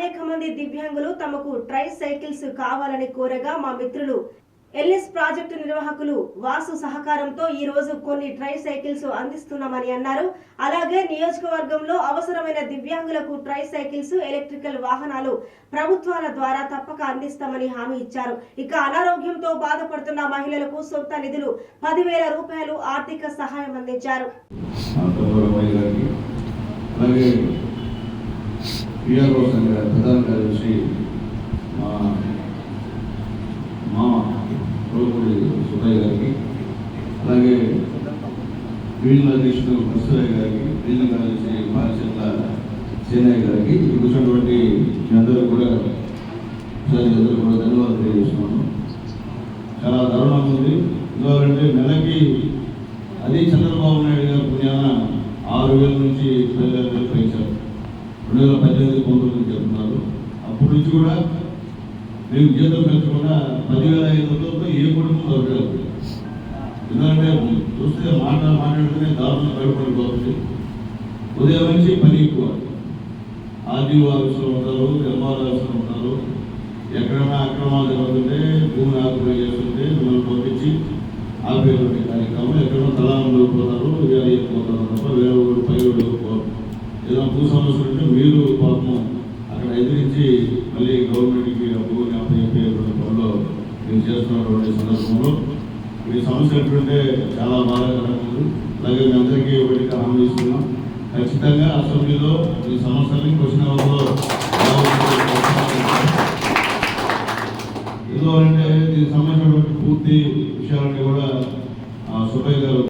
అనేక మంది దివ్యాంగులు తమకు ట్రై సైకిల్స్ కావాలని కోరగా మా మిత్రులు ఎల్ఎస్ ప్రాజెక్టు నిర్వాహకులు వాసు సహకారంతో ఈ రోజు కొన్ని ట్రై సైకిల్స్ అందిస్తున్నామని అన్నారు. అలాగే నియోజకవర్గంలో అవసరమైన దివ్యాంగులకు ట్రై సైకిల్స్ ఎలక్ట్రికల్ వాహనాలు ప్రభుత్వాల ద్వారా తప్పక అందిస్తామని హామీ ఇచ్చారు. ఇక అనారోగ్యంతో బాధపడుతున్న మహిళలకు సొంత నిధులు పదివేల రూపాయలు ఆర్థిక సహాయం అందించారు అంతవరమయ్య గారికి అలాగే పిఆర్ఓ అందరం కలిసి మా మా మామ రోగుడి సుబ్బయ్య గారికి అలాగే వీళ్ళ అధ్యక్షుడు కృష్ణయ్య గారికి వీళ్ళ కలిసి మారిచెట్ల సేనయ్య గారికి కూర్చున్నటువంటి అందరూ కూడా ఒకసారి అందరూ కూడా ధన్యవాదాలు తెలియజేస్తున్నాను. చాలా దారుణంగా ఉంది. ఎందుకంటే నెలకి అది చంద్రబాబు నాయుడు గారి పుణ్యాన ఆరు వేల నుంచి పదివేల వేలు పెంచారు. రెండు వేల పద్దెనిమిది పంతొమ్మిది గురించి కూడా మేము జీతం పెంచకుండా పదివేల ఐదు వందలతో ఏ కుటుంబం దొరకలేదు ఎందుకంటే చూస్తే మాట మాట్లాడితేనే దారుణం భయపడిపోతుంది. ఉదయం నుంచి పని ఎక్కువ. ఆర్డీఓ ఆఫీసులో ఉంటారు ఎంఆర్ ఆఫీసులో ఉంటారు. ఎక్కడైనా అక్రమాలు జరుగుతుంటే భూమిని ఆక్రమణ చేస్తుంటే మిమ్మల్ని పంపించి ఆపేటువంటి కార్యక్రమం. ఎక్కడైనా తలాంలో పోతారు ఇవాళ పోతారు తప్ప వేరే పై ఊరు ఏదైనా భూ సమస్యలు ఉంటే మీరు పాపం అక్కడ ఎదిరించి మళ్ళీ గవర్నమెంట్కి ఆ భూమిని అప్పచెప్పేటువంటి పనిలో మీరు చేస్తున్నటువంటి సందర్భంలో ఈ సమస్య ఎట్లుంటే చాలా బాధాకరంగా ఉంది అలాగే మీ అందరికీ ఒకటి హామీ ఇస్తున్నాం ఖచ్చితంగా అసెంబ్లీలో ఈ సమస్యల్ని క్వశ్చన్ అవర్లో ఎందుకంటే అంటే దీనికి సంబంధించినటువంటి పూర్తి విషయాలన్నీ కూడా ఆ, సుబ్బయ్య గారు